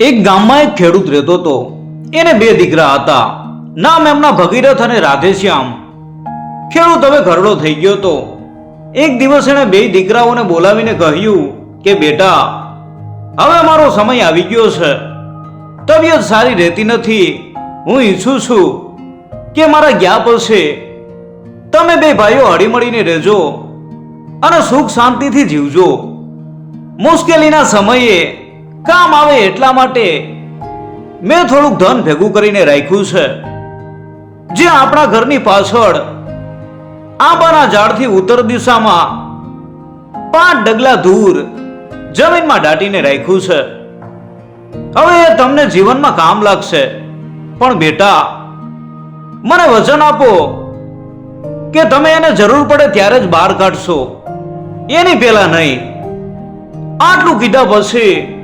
એક ગામમાં એક ખેડૂત રહેતો હતો. એને બે દીકરા હતા. નામ એમના ભગીરથ અને રાધેશ્યામ. ખેડૂત હવે ઘરડો થઈ ગયો હતો. એક દિવસ એણે બે દીકરાઓને બોલાવીને કહ્યું કે, બેટા, હવે મારો સમય આવી ગયો છે. તબિયત સારી રહેતી નથી. હું ઈચ્છું છું કે મારા ગયા પછી તમે બે ભાઈઓ હળીમળીને રહેજો અને સુખ શાંતિથી જીવજો. મુશ્કેલીના સમયે કામ આવે એટલા માટે મેં થોડુંક ધન ભેગું કરીને રાખ્યું છે. જે આપણા ઘરની પાછળ આંબાના ઝાડથી ઉત્તર દિશામાં પાંચ ડગલા દૂર જમીનમાં દાટીને રાખ્યું છે. હવે એ તમને જીવનમાં કામ લાગશે. પણ બેટા, મને વચન આપો કે તમે એને જરૂર પડે ત્યારે જ બહાર કાઢશો. એની પહેલા નહીં. આટલું કીધા પછી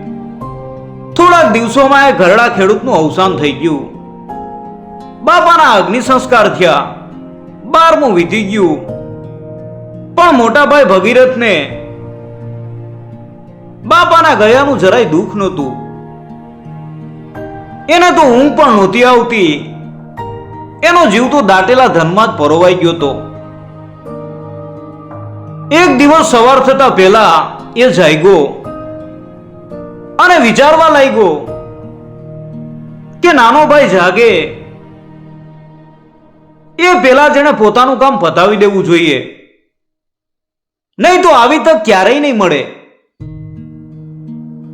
થોડાક દિવસોમાં એ ઘરડા ખેડૂતનું અવસાન થઈ ગયું. બાપાના અગ્નિ સંસ્કાર થયા. બારમું વીતી ગયું. પણ મોટાભાઈ ભગીરથને બાપાના ગયાનું જરાય દુઃખ નહોતું. એને તો ઊંઘ પણ નહોતી આવતી. એનો જીવ તો દાટેલા ધનમાં જ પરોવાઈ ગયો હતો. એક દિવસ સવાર થતા પહેલા એ જાગ્યો. અને વિચારવા લાગ્યો કે નાનો ભાઈ જાગે એ પેલા જેને પોતાનું કામ પતાવી દેવું જોઈએ. નહીં તો આવી તક ક્યારેય નહીં મળે.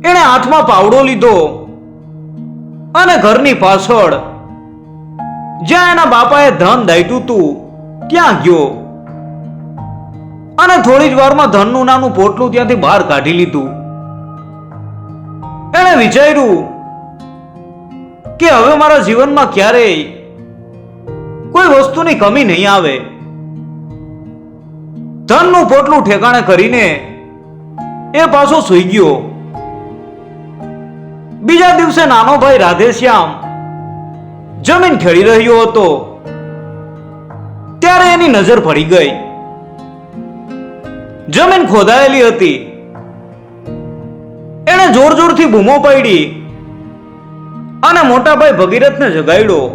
એણે હાથમાં પાવડો લીધો અને ઘરની પાછળ જ્યાં એના બાપાએ ધન દાયટું હતું ત્યાં ગયો. અને થોડી જ વારમાં ધનનું નાનું પોટલું ત્યાંથી બહાર કાઢી લીધું. એણે વિચાર્યું કે હવે મારા જીવનમાં ક્યારેય કોઈ વસ્તુની કમી નહીં આવે. ધનનું પોટલું ઠેકાણે કરીને એ પાછો સૂઈ ગયો. બીજા દિવસે નાનો ભાઈ રાધેશ્યામ જમીન ખેડી રહ્યો હતો. ત્યારે એની નજર પડી ગઈ. જમીન ખોદાયેલી હતી. એણે જોર જોરથી બૂમો પાડી અને મોટાભાઈ ભગીરથને જગાડ્યો.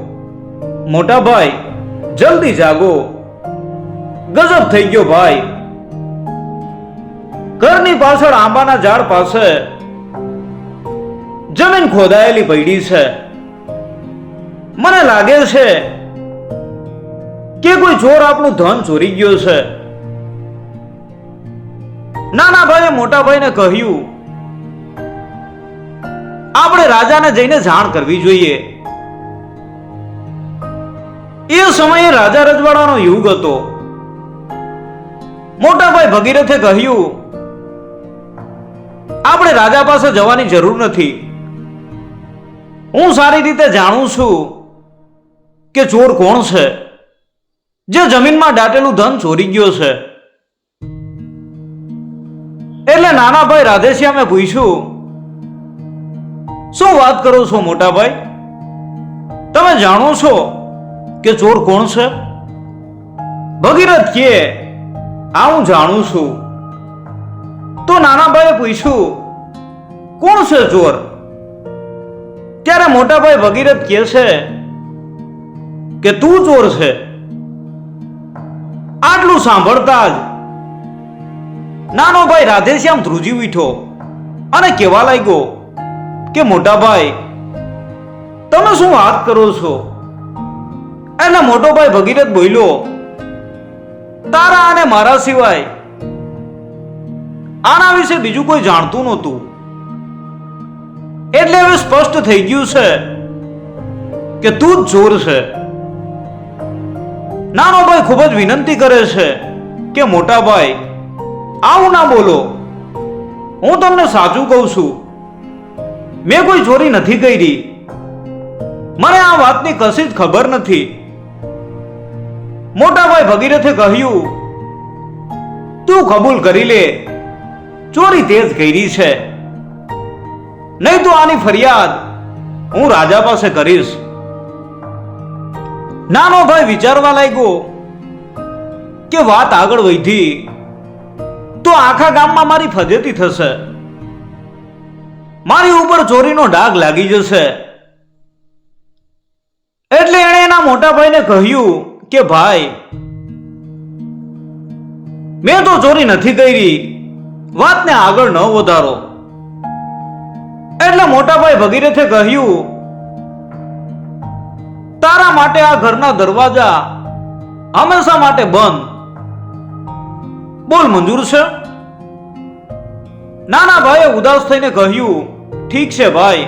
મોટા ભાઈ, જલ્દી જાગો. ગજબ થઈ ગયો ભાઈ. ઘરની પાછળ આંબાના ઝાડ પાસે જમીન ખોદાયેલી પડી છે. મને લાગે છે કે કોઈ ચોર આપણું ધન ચોરી ગયો છે. નાના ભાઈએ મોટા ભાઈને કહ્યું આપણે રાજાને જઈને જાણ કરવી જોઈએ. એ સમયે રાજા રજવાડાનો યુગ હતો. મોટાભાઈ ભગીરથે કહ્યું, આપણે રાજા પાસે જવાની જરૂર નથી. હું સારી રીતે જાણું છું કે ચોર કોણ છે. જે જમીનમાં દાટેલું ધન ચોરી ગયો છે. એટલે નાના ભાઈ રાધેશ્યામે પૂછ્યું શું વાત કરો છો, મોટા ભાઈ? તમે જાણો છો કે ચોર કોણ છે? ભગીરથ કે આ હું જાણું છું. તો નાના ભાઈએ પૂછ્યું, કોણ છે ચોર? ત્યારે મોટાભાઈ ભગીરથ કહે છે કે, તું ચોર છે. આટલું સાંભળતા જ નાનો ભાઈ રાધેશ્યામ ધ્રુજી ઉઠ્યો અને કહેવા લાગ્યો કે મોટા ભાઈ તમે શું વાત કરો છો? એના મોટો ભાઈ ભગીરથ બોલ્યો, તારા અને મારા સિવાય આના વિશે બીજું કોઈ જાણતું નહોતું. એટલે હવે સ્પષ્ટ થઈ ગયું છે કે તું જ ચોર છે. નાનો ભાઈ ખૂબ જ વિનંતી કરે છે કે મોટા ભાઈ આવું ના બોલો. હું તમને સાચું કહું છું. મેં કોઈ ચોરી નથી કરી. મને આ વાતની કશી જ ખબર નથી. મોટાભાઈ ભગીરથે કહ્યું, તું કબૂલ કરી લે. ચોરી તે જ કરી છે. નહીં તો આની ફરિયાદ હું રાજા પાસે કરીશ. નાનો ભાઈ વિચારવા લાગ્યો કે વાત આગળ વધી, તો આખા ગામમાં મારી ફજેતી થશે. મારી ઉપર ચોરીનો ડાઘ લાગી જશે. એટલે એણે એના મોટા ભાઈને કહ્યું કે, ભાઈ, મેં તો ચોરી નથી કરી. વાતને આગળ ન વધારો. એટલે મોટાભાઈ ભગીરથે કહ્યું, તારા માટે આ ઘરના દરવાજા હંમેશા માટે બંધ. બોલ મંજૂર છે? નાના ભાઈએ ઉદાસ થઈને કહ્યું ઠીક છે ભાઈ.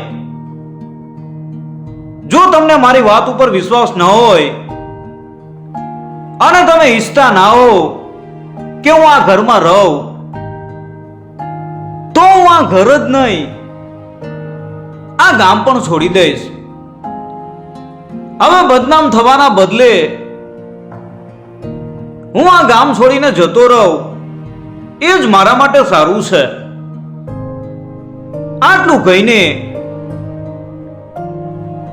જો તમને મારી વાત ઉપર વિશ્વાસ ન હોય અને તમે ઈચ્છતા ના હો કે હું આ ઘરમાં રહું, તો હું આ ઘર જ નહીં, આ ગામ પણ છોડી દઈશ. હવે બદનામ થવાના બદલે હું આ ગામ છોડીને જતો રહું, એ જ મારા માટે સારું છે. આટલું કહીને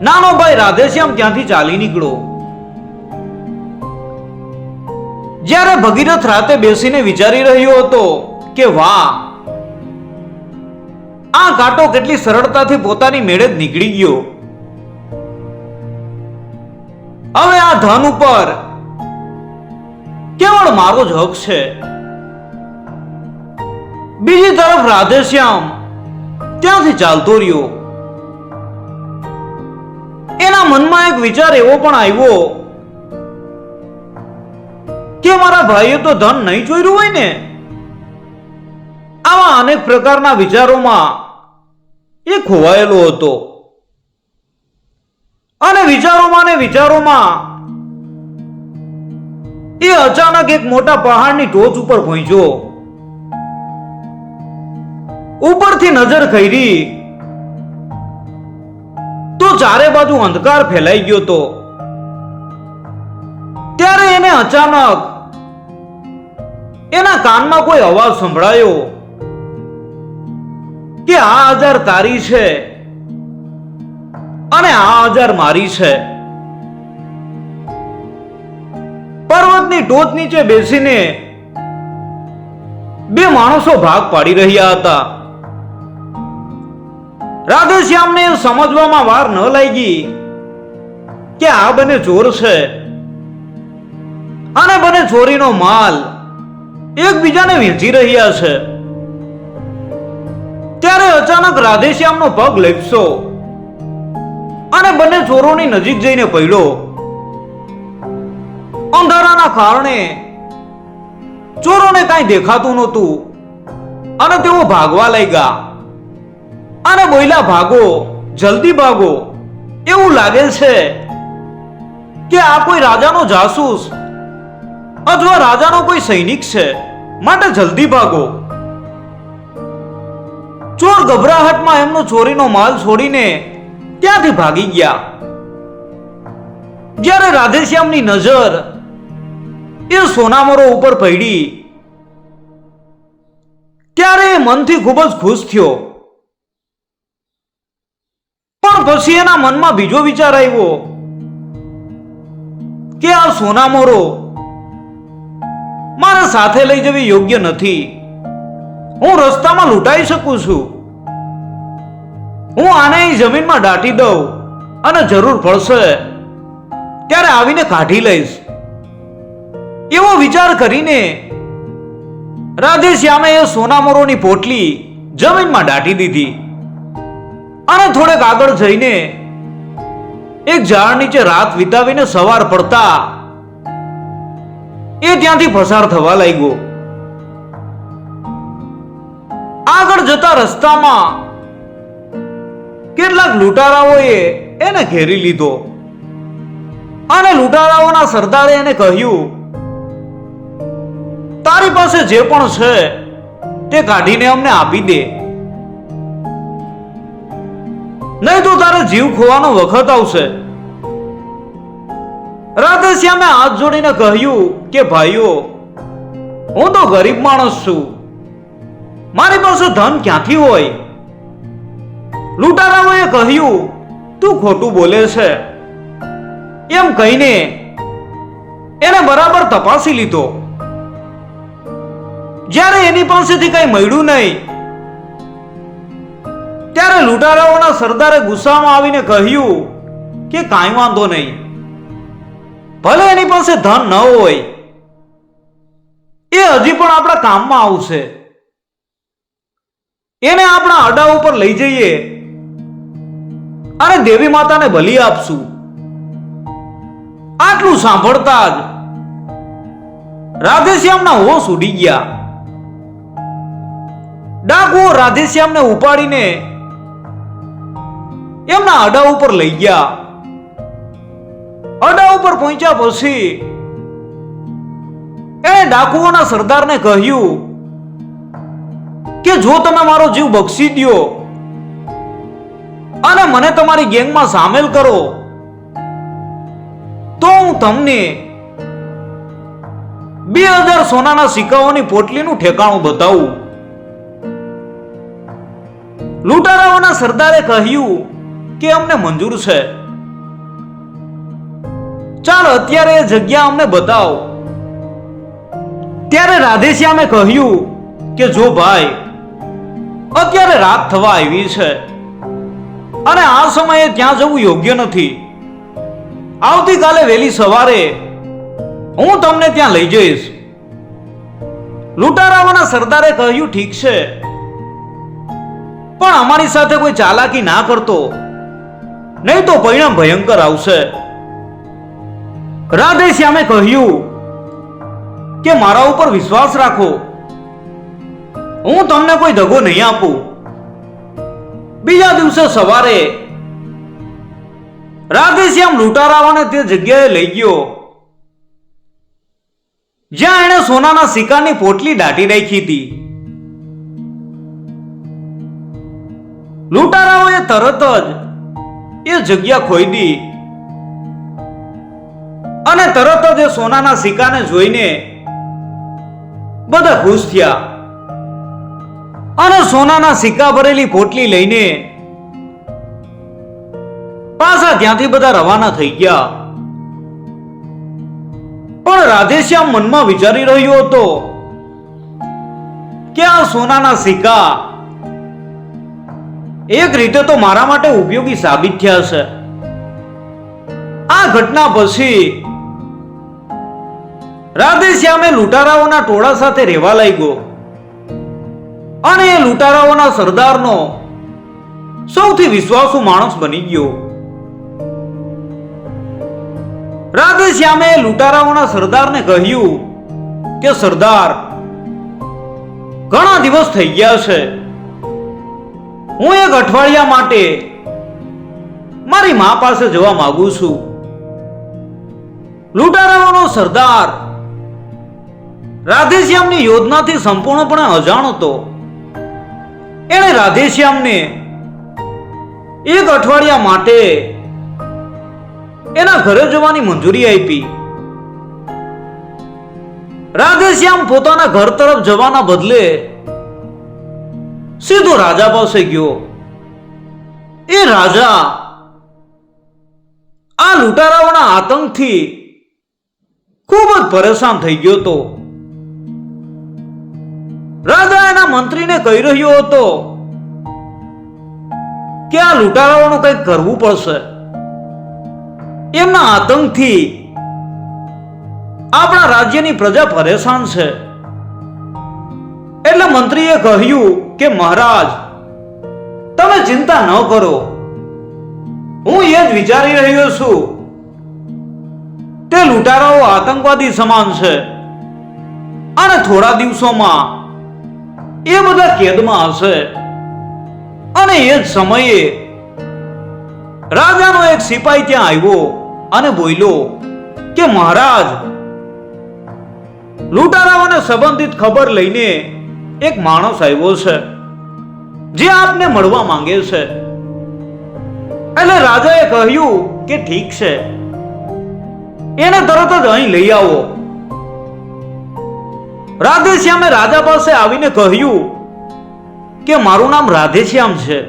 નાનો ભાઈ રાધેશ્યામ ત્યાંથી ચાલી નીકળ્યો. જ્યારે ભગીરથ રાતે બેસીને વિચારી રહ્યો હતો કે વાહ, આ કાંટો કેટલી સરળતાથી પોતાની મેળે જ નીકળી ગયો. હવે આ ધન ઉપર કેવળ મારો જ હક છે. બીજી તરફ રાધેશ્યામ ત્યાંથી ચાલતો રહ્યો? એના મનમાં એક વિચાર એવો પણ આવ્યો કે મારા ભાઈએ તો ધન નહીં જોયું હોય ને? આવા અનેક પ્રકારના વિચારોમાં એ ખોવાયેલો હતો. અને વિચારોમાં ને વિચારોમાં એ અચાનક એક મોટા પહાડની ટોચ ઉપર પહોંચ્યો ઉપરથી નજર કરી. તો ચારે બાજુ અંધકાર ફેલાઈ ગયો તો. ત્યારે એને અચાનક એના કાનમાં કોઈ અવાજ સંભળાયો કે આ હજાર તારી છે અને આ હજાર મારી છે. પર્વતની ટોચ નીચે બેસીને બે માણસો ભાગ પાડી રહ્યા હતા. રાધેશ્યામને સમજવામાં વાર ન લાગી કે આ બંને ચોર છે. અને બંને ચોરીનો માલ એકબીજાને વેચી રહ્યા છે. ત્યારે અચાનક રાધેશ્યામનો પગ લેપસો અને બંને ચોરોની નજીક જઈને પડ્યો અંધારાના કારણે ચોરોને કાંઈ દેખાતું નહોતું અને તેઓ ભાગવા લાગ્યા. અને બોયલા ભાગો, જલ્દી ભાગો. એવું લાગે છે કે આ કોઈ રાજાનો જાસૂસ અથવા રાજાનો કોઈ સૈનિક છે. માટે જલ્દી ભાગો. ચોર ગભરાહટમાં એમનો ચોરીનો માલ છોડીને ત્યાંથી ભાગી ગયા. જ્યારે રાધેશ્યામની નજર એ સોનામરો ઉપર પડી, ત્યારે મનથી ખૂબ જ ખુશ થયો. પણ પછી એના મનમાં બીજો વિચાર આવ્યો કે આ સોનામોરો મારા સાથે લઈ જવી યોગ્ય નથી. હું રસ્તામાં લૂંટાઈ શકું છું. હું આને જમીનમાં દાટી દઉં અને જરૂર પડશે ત્યારે આવીને કાઢી લઈશ. એવો વિચાર કરીને રાધેશ્યામે એ સોનામોરોની પોટલી જમીનમાં દાટી દીધી. અને થોડેક આગળ જઈને એક ઝાડ નીચે રાત વિતાવીને સવાર પડતા એ ત્યાંથી પસાર થવા લાગ્યો. આગળ જતા રસ્તામાં કેટલાક લૂંટારાઓએ એને ઘેરી લીધો. અને લૂંટારાઓના સરદારે એને કહ્યું, તારી પાસે જે પણ છે તે કાઢીને અમને આપી દે. નહીં તો તારે જીવ ખોવાનો વખત આવશે. રાધેશ્યામે હાથ જોડીને કહ્યું કે, ભાઈઓ, હું તો ગરીબ માણસ છું. મારી પાસે ધન ક્યાંથી હોય? લૂંટારાઓએ કહ્યું, તું ખોટું બોલે છે. એમ કહીને એને બરાબર તપાસી લીધો. જ્યારે એની પાસેથી કઈ મળ્યું નહીં ત્યારે લૂંટારાઓના સરદારે ગુસ્સામાં આવીને કહ્યું કે કાંઈ વાંધો નહીં. ભલે એની પાસે ધન ન હોય, એ હજી પણ આપણા કામમાં આવશે. એને આપણા અડા ઉપર લઈ જઈએ અને દેવી માતાને બલિ આપશું. આટલું સાંભળતા જ રાધેશ્યામના હોશ ઉડી ગયા. ડાકુઓ રાધેશ્યામને ઉપાડીને એમના અડા ઉપર લઈ ગયા. અડા ઉપર પહોંચ્યા પછી એણે ડાકુઓના સરદારને કહ્યું કે જો તમે મારો જીવ બક્ષી દો અને મને તમારી ગેંગમાં સામેલ કરો, તો હું તમને બે હજાર સોનાના સિક્કાઓની પોટલીનું ઠેકાણું બતાવું. લૂંટારાઓના સરદારે કહ્યું કે અમને મંજૂર છે. ચાલ અત્યારે એ જગ્યા અમને બતાવો. ત્યારે રાધેશ્યામે કહ્યું કે જો ભાઈ, અત્યારે રાત થવા આવી છે અને આ સમયે ત્યાં જવું યોગ્ય નથી. આવતીકાલે વહેલી સવારે હું તમને ત્યાં લઈ જઈશ. લૂંટારાઓના સરદારે કહ્યું, ઠીક છે. પણ અમારી સાથે કોઈ ચાલાકી ના કરતો. નહીં તો પરિણામ ભયંકર આવશે. રાધે શ્યામે કહ્યું કે મારા ઉપર વિશ્વાસ રાખો. હું તમને કોઈ દગો નહીં આપું. બીજા દિવસે સવારે રાધેશ્યામ લૂંટારાવાને તે જગ્યાએ લઈ ગયો. જ્યાં એણે સોનાના સિક્કાની પોટલી દાટી રાખી હતી. લૂંટારાઓએ તરત જ એ જગ્યા ખોઈદી અને તરત જ એ સોનાના સિક્કાને જોઈને બધા ખુશ થયા. અને સોનાના સિક્કા ભરેલી પોટલી લઈને પાછા ત્યાંથી બધા રવાના થઈ ગયા. પણ રાધેશ્યામ મનમાં વિચારી રહ્યો હતો કે આ સોનાના સિક્કા એક રીતે તો મારા માટે ઉપયોગી સાબિત થયા છે આ ઘટના પછી રાધેશ્યામે લૂંટારાઓના ટોળા સાથે રહેવા લાગ્યો. અને એ લૂંટારાઓના સરદારનો સૌથી વિશ્વાસુ માણસ બની ગયો. રાધેશ્યામે લૂંટારાઓના સરદારને કહ્યું કે, સરદાર, ઘણા દિવસ થઈ ગયા છે. હું એક અઠવાડિયા માટે મારી મા પાસે જવા માંગુ છું. લૂંટારાઓનો સરદાર રાધેશ્યામની યોજનાથી સંપૂર્ણપણે અજાણ હતો એણે રાધેશ્યામને એક અઠવાડિયા માટે એના ઘરે જવાની મંજૂરી આપી. રાધેશ્યામ પોતાના ઘર તરફ જવાના બદલે સીધો રાજા પાસે ગયો. એ રાજા આ લૂંટારાઓના આતંકથી ખૂબ જ પરેશાન થઈ ગયો હતો. રાજા એના મંત્રીને કહી રહ્યો હતો કે આ લૂંટારાઓનું કંઈક કરવું પડશે. એમના આતંકથી આપણા રાજ્યની પ્રજા પરેશાન છે. એટલે મંત્રીએ કહ્યું કે મહારાજ, તમે ચિંતા ન કરો. હું એ જ વિચારી રહ્યો છું. તે લૂંટારાઓ આતંકવાદી સમાન છે. અને થોડા દિવસોમાં એ બધા કેદમાં હશે. અને એ જ સમયે રાજાનો એક સિપાહી ત્યાં આવ્યો અને બોલ્યો કે મહારાજ, લૂંટારાઓને સંબંધિત ખબર લઈને એક માણસ આવ્યો છે, જે આપને મળવા માંગે છે. એટલે રાજાએ કહ્યું કે ઠીક છે, એને તરત જ અહીં લઈ આવો. રાધેશ્યામે રાજા પાસે આવીને કહ્યું કે મારું નામ રાધેશ્યામ છે.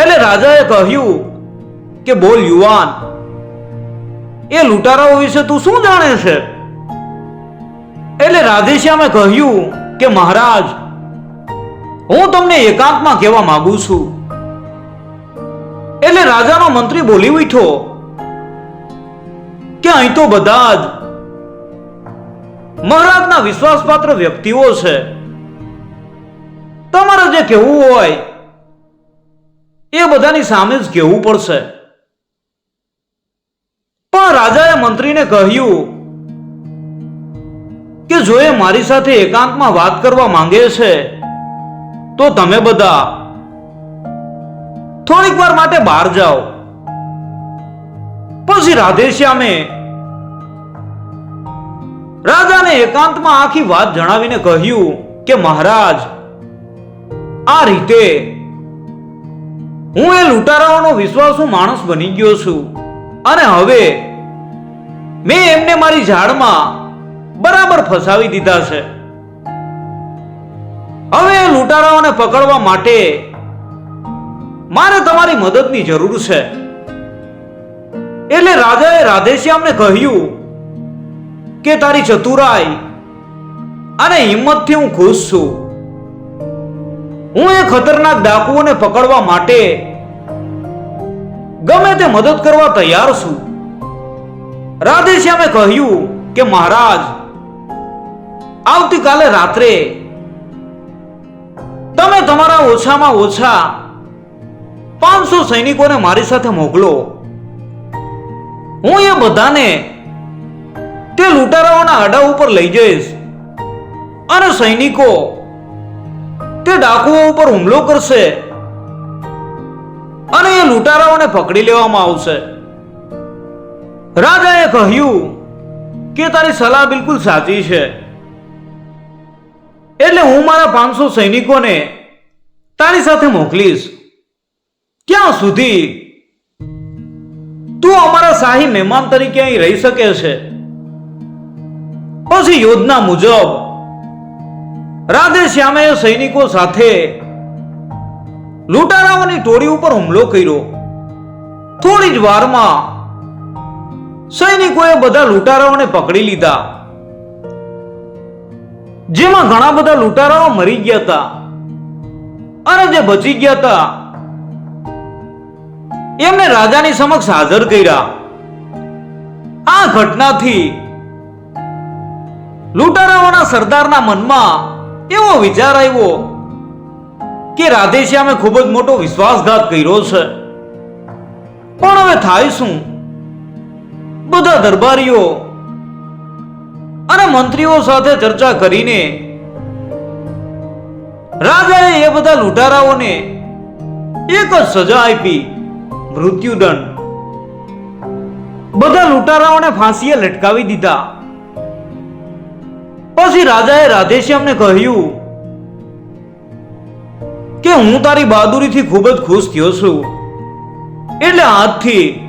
એટલે રાજાએ કહ્યું કે બોલ યુવાન, એ લૂંટારાઓ વિશે તું શું જાણે છે? એટલે રાધેશ્યામે કહ્યું કે મહારાજ, હું તમને એકાંતમાં કહેવા માંગુ છું. એટલે રાજાનો મંત્રી બોલી ઉઠ્યો કે અહીં તો બધા જ મહારાજના વિશ્વાસપાત્ર વ્યક્તિઓ છે. તમારે જે કહેવું હોય, એ બધાની સામે જ કહેવું પડશે. પણ રાજાએ મંત્રીને કહ્યું કે જો એ મારી સાથે એકાંતમાં વાત કરવા માંગે છે, તો તમે બધા થોડીક વાર માટે બહાર જાઓ. પછી રાધેશ્યામે રાજાને એકાંતમાં આખી વાત જણાવીને કહ્યું કે મહારાજ, આ રીતે હું એ લૂંટારાઓનો વિશ્વાસુ માણસ બની ગયો છું. અને હવે મેં એમને મારી ઝાડમાં બરાબર ફસાવી દીધા છે. હવે લૂંટારાઓને પકડવા માટે મારે તમારી મદદની જરૂર છે. એટલે રાજાએ રાધેશ્યામને કહ્યું કે તારી ચતુરાઈ અને હિંમતથી હું ખુશ છું. હું એ ખતરનાક ડાકુઓને પકડવા માટે ગમે તે મદદ કરવા તૈયાર છું. રાધેશ્યામે કહ્યું કે મહારાજ આવતીકાલે રાત્રે તમે તમારા ઓછામાં ઓછા પાંચસો સૈનિકોને મારી સાથે મોકલો. હું એ બધાને તે લૂંટારાઓના અડા ઉપર લઈ જઈશ અને સૈનિકો તે ડાકુઓ ઉપર હુમલો કરશે અને એ લૂંટારાઓને પકડી લેવામાં આવશે. રાજાએ કહ્યું કે તારી સલાહ બિલકુલ સાચી છે. એટલે હું મારા પાંચસો સૈનિકોને તારી સાથે મોકલીશ. ક્યાં સુધી? તું અમારા શાહી મહેમાન તરીકે અહીં રહી શકે છે. પછી યોજના મુજબ રાધે શ્યામે સૈનિકો સાથે લૂંટારાઓની ટોળી ઉપર હુમલો કર્યો. થોડી જ વારમાં સૈનિકોએ બધા લૂંટારાઓને પકડી લીધા. જેમાં ઘણા બધા લૂંટારાઓ મરી ગયા હતા. અને જે બચી ગયા હતા, એમને રાજાની સમક્ષ હાજર કર્યા. આ ઘટનાથી લૂંટારાઓના સરદારના મનમાં એવો વિચાર આવ્યો કે રાધેશ્યામે ખૂબ જ મોટો વિશ્વાસઘાત કર્યો છે. પણ હવે થાય શું? બધા દરબારીઓ અને મંત્રીઓ સાથે ચર્ચા કરીને રાજાએ એ બધા લૂંટારાઓને એક જ સજા આપી, મૃત્યુદંડ. બધા લૂંટારાઓને ફાંસીએ લટકાવી દીધા. પછી રાજાએ રાધેશ્યામને કહ્યું કે હું તારી બહાદુરીથી ખૂબ જ ખુશ થયો છું. એટલે આજથી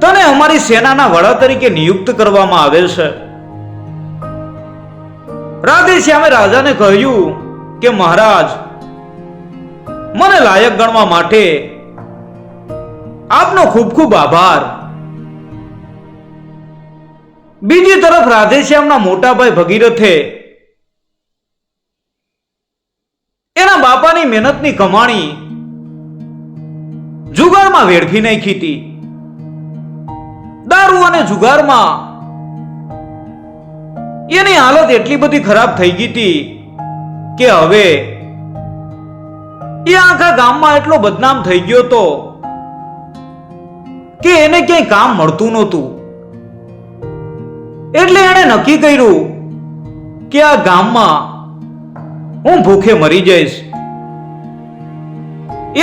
તને અમારી સેનાના વડા તરીકે નિયુક્ત કરવામાં આવેલ છે. રાધેશ્યામે રાજાને કહ્યું કે, મહારાજ, મને લાયક ગણવા માટે આપનો ખૂબ ખૂબ આભાર. બીજી તરફ રાધેશ્યામના મોટા ભાઈ ભગીરથે એના બાપાની મહેનતની કમાણી જુગારમાં વેડફી નાખી હતી. દારૂ અને જુગારમાં. એની હાલત એટલી બધી ખરાબ થઈ ગઈ હતી કે હવે એ આખા ગામમાં એટલો બદનામ થઈ ગયો તો કે એને ક્યાંય કામ મળતું નહોતું. એટલે એણે નક્કી કર્યું કે આ ગામમાં હું ભૂખે મરી જઈશ.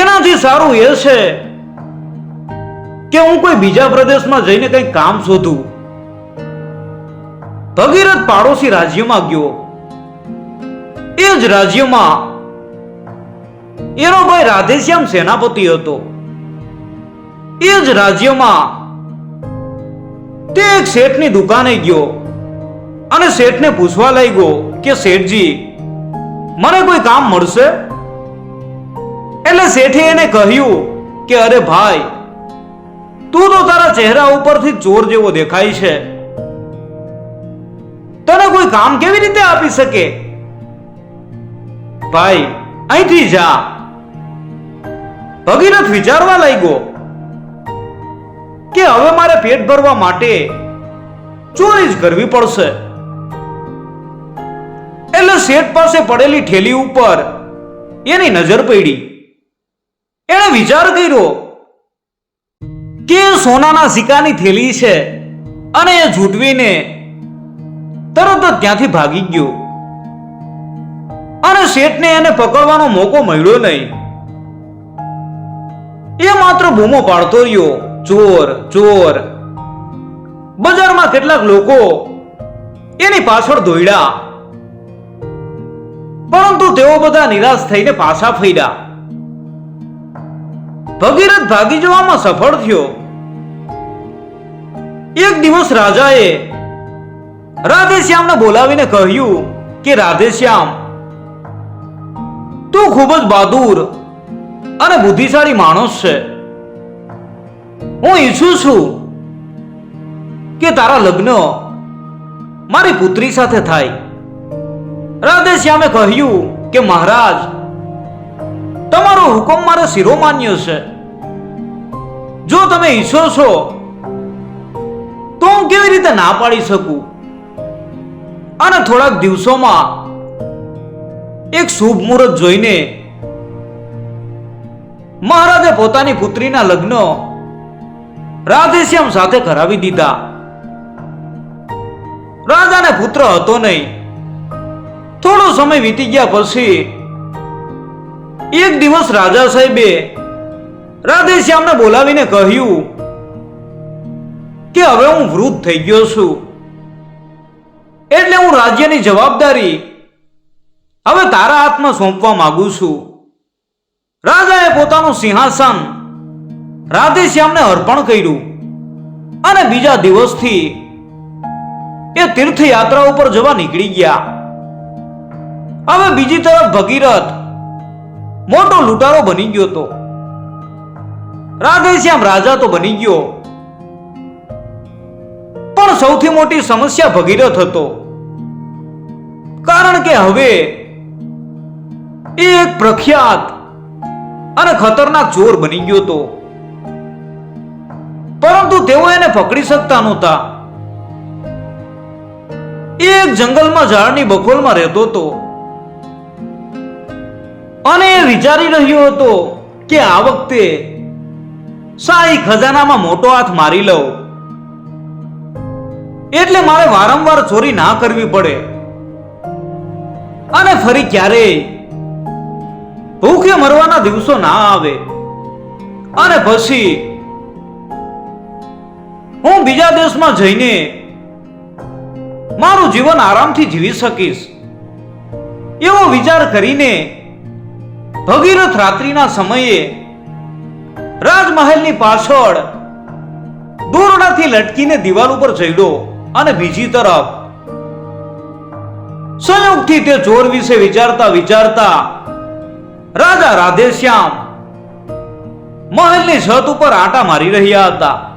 એનાથી સારું એ છે કે હું કોઈ બીજા પ્રદેશમાં જઈને કંઈ કામ શોધું? ભગીરથ પાડોશી રાજ્યમાં ગયો. એ જ રાજ્યમાં એનો ભાઈ રાધેશ્યામ સેનાપતિ હતો. એ જ રાજ્યમાં તે એક શેઠની દુકાને ગયો અને શેઠને પૂછવા લાગ્યો કે, શેઠજી, મને કોઈ કામ મળશે? એટલે શેઠે એને કહ્યું કે, અરે ભાઈ તું તો તારા ચહેરા ઉપરથી ચોર જેવો દેખાય છે. તને કોઈ કામ કેવી રીતે આપી શકે? ભાઈ, અહીંથી જા. ભગીરથ વિચારવા લાગ્યો કે હવે મારે પેટ ભરવા માટે ચોરી જ કરવી પડશે. એટલે શેઠ પાસે પડેલી ઠેલી ઉપર એની નજર પડી. એણે વિચાર કર્યો કે સોનાના સિક્કાની થેલી છે અને એ ઝૂંટવીને તરત જ ત્યાંથી ભાગી ગયો. અને શેઠને એને પકડવાનો મોકો મળ્યો નહીં. એ માત્ર બૂમો પાડતો રહ્યો. ચોર ચોર. બજારમાં કેટલાક લોકો એની પાછળ દોડ્યા પરંતુ તેઓ બધા નિરાશ થઈને પાછા ફર્યા. ભગીરથ ભાગી જવામાં સફળ થયો. એક દિવસ રાજાએ રાધેશ્યામને બોલાવીને કહ્યું કે, રાધેશ્યામ, તું ખૂબ જ બહાદુર અને બુદ્ધિશાળી માણસ છે. હું ઈચ્છું છું કે તારા લગ્ન મારી પુત્રી સાથે થાય. રાધેશ્યામે કહ્યું કે, મહારાજ તમારો હુકમ મારે શિરોમાન્ય છે. જો તમે ઈચ્છો છો, તો હું કેવી રીતે ના પાડી શકું? અને થોડાક દિવસોમાં એક શુભ મુહૂર્ત જોઈને મહારાજે પોતાની પુત્રીના લગ્ન રાધેશ્યામ સાથે કરાવી દીધા. રાજાને પુત્ર હતો નહીં. થોડો સમય વીતી ગયા પછી એક દિવસ રાજા સાહેબે રાધેશ્યામને બોલાવીને કહ્યું કે હવે હું વૃદ્ધ થઈ ગયો છું. એટલે હું રાજ્યની જવાબદારી હવે તારા હાથમાં સોંપવા માંગુ છું. રાજાએ પોતાનું સિંહાસન રાધેશ્યામને અર્પણ કર્યું અને બીજા દિવસથી એ તીર્થયાત્રા ઉપર જવા નીકળી ગયા. હવે બીજી તરફ ભગીરથ મોટો લૂંટારો બની ગયો તો. રાધેશ્યામ રાજા તો બની ગયો. પણ સૌથી મોટી સમસ્યા ભગીરથ હતો. કારણ કે હવે એ એક પ્રખ્યાત અને ખતરનાક ચોર બની ગયો તો પરંતુ તેઓ એને પકડી શકતા નહોતા. એક જંગલમાં ઝાડની બખોલમાં રહેતો હતો. અને એ વિચારી રહ્યો હતો કે આ વખતે શાહી ખજાનામાં મોટો હાથ મારી લઉં. એટલે મારે વારંવાર ચોરી ના કરવી પડે. અને ફરી ક્યારેય ભૂખે મરવાના દિવસો ના આવે. અને પછી હું બીજા દેશમાં જઈને મારું જીવન આરામથી જીવી શકીશ. એવો વિચાર કરીને ભગીરથ રાત્રિના સમયે રાજમહેલની પાછળ દોરડાથી લટકીને દિવાલ ઉપર ચડ્યો અને બીજી તરફ સંયોગથી તે ચોર વિશે વિચારતા વિચારતા રાજા રાધેશ્યામ મહેલની છત ઉપર આંટા મારી રહ્યા હતા.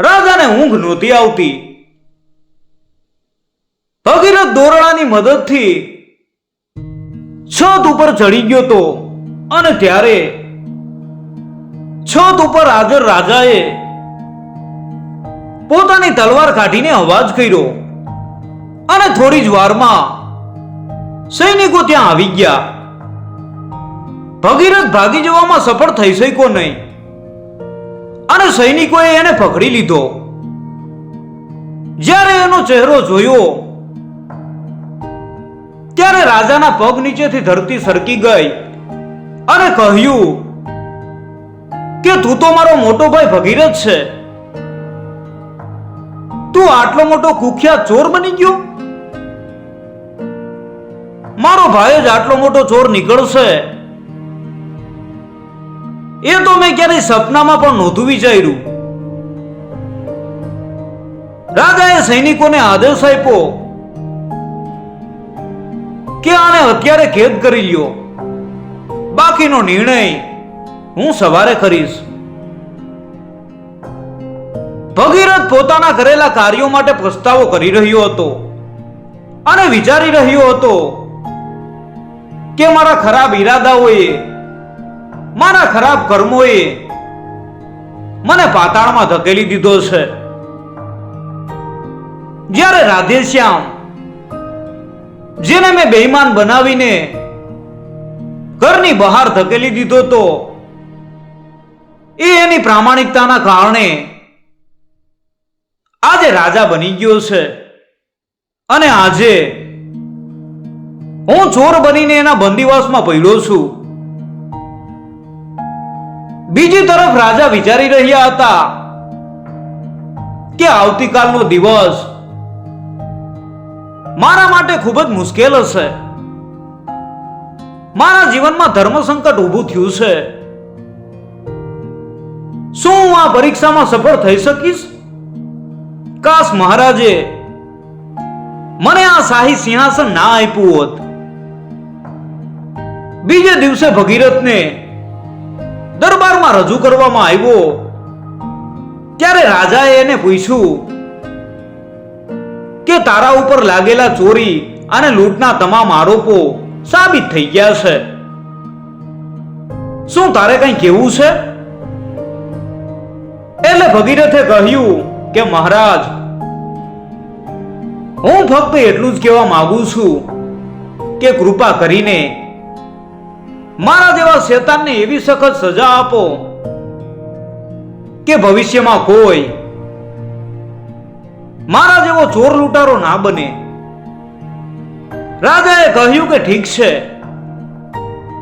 રાજાને ઊંઘ નહોતી આવતી. ભગીરથ દોરડાની મદદથી છત ઉપર ચડી ગયો તો અને ત્યારે છત ઉપર હાજર રાજાએ પોતાની તલવાર કાઢીને અવાજ કર્યો અને થોડી જ વારમાં સૈનિકો ત્યાં આવી ગયા. ભગીરથ ભાગી જવામાં સફળ થઈ શક્યો નહીં અને સૈનિકોએ એને પકડી લીધો. જ્યારે એનો ચહેરો જોયો ત્યારે રાજાના પગ નીચેથી ધરતી સરકી ગઈ અને કહ્યું, કે તું તો મારો મોટો ભાઈ ભગીરથ છે. તું આટલો મોટો કુખ્યાત ચોર બની ગયો? મારો ભાઈ જ આટલો મોટો ચોર નીકળશે. એ તો મેં ક્યારેય સપનામાં પણ નહોતું વિચાર્યું. રાજાએ સૈનિકોને આદેશ આપ્યો કે આને અત્યારે કેદ કરી લ્યો? બાકીનો નિર્ણય હું સવારે કરીશ. ભગીરથ પોતાના કરેલા કાર્યો માટે પસ્તાવો કરી રહ્યો હતો અને વિચારી રહ્યો હતો કે મારા ખરાબ ઈરાદાઓએ, મારા ખરાબ કર્મોએ મને પાતાળમાં ધકેલી દીધો છે. જ્યારે રાધેશ્યામ જેને મેં બેઈમાન બનાવીને ઘરની બહાર ધકેલી દીધો તો એ એની પ્રામાણિકતાના કારણે આજે રાજા બની ગયો છે અને આજે હું ચોર બનીને એના બંદીવાસમાં પડ્યો છું. બીજી તરફ રાજા વિચારી રહ્યા હતા કે આવતીકાલનો દિવસ મારા માટે ખૂબ જ મુશ્કેલ હશે. મારા જીવનમાં ધર્મ સંકટ ઊભું થયું છે. શું હું આ પરીક્ષામાં સફળ થઈ શકીશ? કાશ મહારાજે મને આ શાહી સિંહાસન ના આપ્યું હોત. બીજે દિવસે ભગીરથને દરબારમાં રજૂ કરવામાં આવ્યો. ત્યારે રાજાએ એને પૂછ્યું કે તારા ઉપર લાગેલા ચોરી અને લૂંટના તમામ આરોપો સાબિત થઈ ગયા છે. શું તારે કંઈ કેવું છે? એટલે ભગીરથે કહ્યું કે, મહારાજ, હું ફક્ત એટલું જ કહેવા માંગુ છું કે કૃપા કરીને મારા જેવા શેતાનને એવી સખત સજા આપો કે ભવિષ્યમાં કોઈ મારા જેવો ચોર લૂંટારો ના બને. રાજાએ કહ્યું કે ઠીક છે.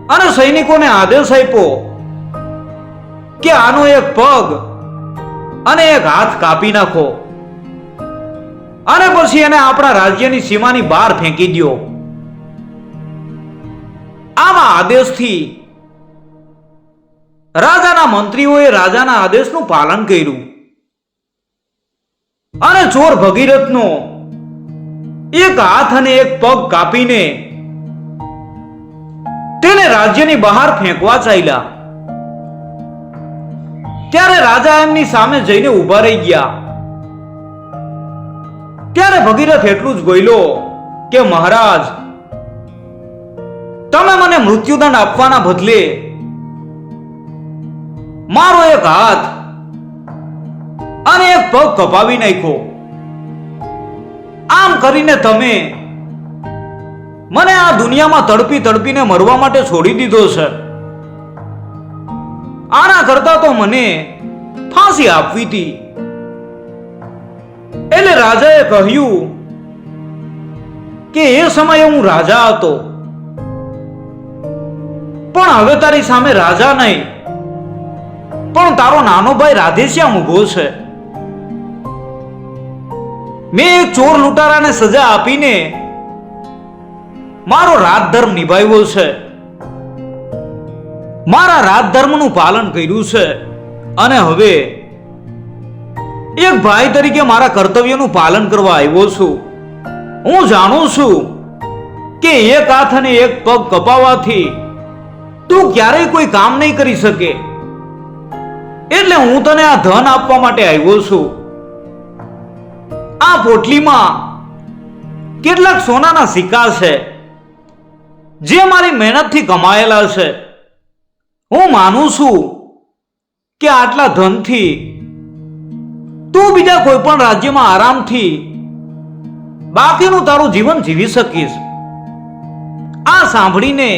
અને સૈનિકોને આદેશ આપ્યો કે આનો એક પગ અને એક હાથ કાપી નાખો. અને પછી એને આપણા રાજ્યની સીમાની બહાર ફેંકી દ્યો. આવા આદેશથી રાજાના મંત્રીઓએ રાજાના આદેશનું પાલન કર્યું. અને ચોર ભગીરથનો એક હાથ અને એક પગ કાપીને તેને રાજ્યની બહાર ફેંકવા ચાલ્યા. ત્યારે રાજા એમની સામે જઈને ઊભા રહી ગયા. ત્યારે ભગીરથ એટલું જ બોલ્યો કે, મહારાજ, તમે મને મૃત્યુદંડ આપવાના બદલે મારો એક હાથ અને એક પગ કપાવી નાખ્યો. આમ કરીને તમે મને આ દુનિયામાં તડપી તડપીને મરવા માટે છોડી દીધો છે આના કરતા તો મને ફાંસી આપવી હતી. એટલે રાજાએ કહ્યું કે એ સમયે હું રાજા હતો. પણ હવે તારી સામે રાજા નહીં. પણ તારો નાનો ભાઈ રાધેશ્યામ ઊભો છે. મેં એક ચોર લૂંટારાને સજા આપીને મારો રાજધર્મ નિભાવ્યો છે. મારા રાજધર્મનું પાલન કર્યું છે. અને હવે એક ભાઈ તરીકે મારા કર્તવ્યનું પાલન કરવા આવ્યો છું. હું જાણું છું કે એક હાથ અને એક પગ કપાવવાથી તું ક્યારેય કોઈ કામ નહીં કરી શકે. એટલે હું તને આ ધન આપવા માટે આવ્યો છું. આ પોટલીમાં કેટલાક સોનાના સિક્કા છે, જે મારી મહેનતથી કમાયેલા છે. હું માનું છું કે આટલા ધનથી તું બીજા કોઈ પણ રાજ્યમાં આરામથી બાકીનું તારું જીવન જીવી શકીશ. આ સાંભળીને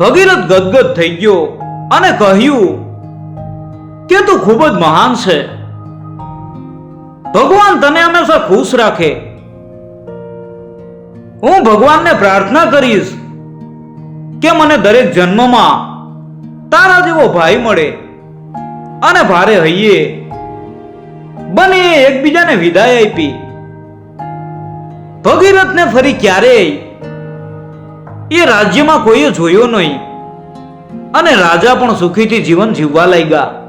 ભગીરથ ગદગદ થઈ ગયો અને કહ્યું કે તું ખૂબ જ મહાન છે. ભગવાન તને હંમેશા ખુશ રાખે. હું ભગવાનને પ્રાર્થના કરીશ કે મને દરેક જન્મમાં તારા જેવો ભાઈ મળે અને ભારે હૈયે બને એકબીજાને વિદાય આપી. ભગીરથને ફરી ક્યારેય એ રાજ્યમાં કોઈએ જોયો નહીં અને રાજા પણ સુખીથી જીવન જીવવા લાગ્યા.